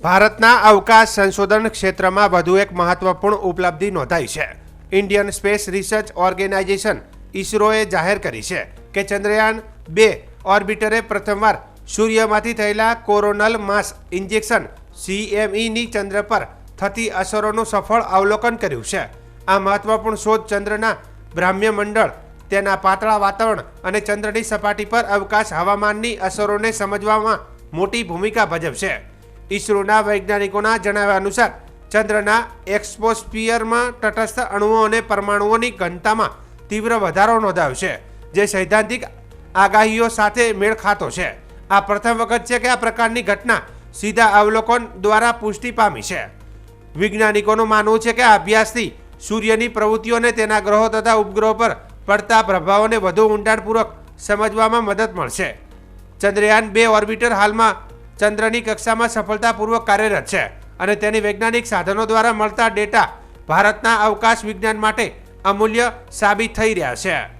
ભારતના અવકાશ સંશોધન ક્ષેત્રમાં વધુ એક મહત્વપૂર્ણ ઉપલબ્ધિ નોંધાઈ છે. ઇન્ડિયન સ્પેસ રિસર્ચ ઓર્ગેનાઇઝેશન ઇસરોએ જાહેર કરી છે કે ચંદ્રયાન બે ઓર્બિટરે પ્રથમવાર સૂર્યમાંથી થયેલા કોરોનલ માસ ઇન્જેક્શન સીએમઈની ચંદ્ર પર થતી અસરોનું સફળ અવલોકન કર્યું છે. આ મહત્વપૂર્ણ શોધ ચંદ્રના બ્રાહ્મ્ય મંડળ, તેના પાતળા વાતાવરણ અને ચંદ્રની સપાટી પર અવકાશ હવામાનની અસરોને સમજવામાં મોટી ભૂમિકા ભજવશે. ઈસરોના વૈજ્ઞાનિકોના જણાવ્યા અનુસાર, ચંદ્રના એક્સપોસ્ફિયરમાં તટસ્થ અણુઓ અને પરમાણુઓની ઘનતામાં તીવ્ર વધારો નોંધાયો છે, જે સૈદ્ધાંતિક આગાહીઓ સાથે મેળ ખાતો છે. આ પ્રથમ વખત છે કે આ પ્રકારની ઘટના સીધા અવલોકન દ્વારા પુષ્ટિ પામી છે. વૈજ્ઞાનિકોનું માનવું છે કે આ અભ્યાસથી સૂર્યની પ્રવૃત્તિઓ અને તેના ગ્રહો તથા ઉપગ્રહો પર પડતા પ્રભાવોને વધુ ઊંડાણપૂર્વક સમજવામાં મદદ મળશે. ચંદ્રયાન બે ઓર્બિટર હાલમાં ચંદ્રની કક્ષામાં સફળતાપૂર્વક કાર્યરત છે અને તેની વૈજ્ઞાનિક સાધનો દ્વારા મળતા ડેટા ભારતના અવકાશ વિજ્ઞાન માટે અમૂલ્ય સાબિત થઈ રહ્યા છે.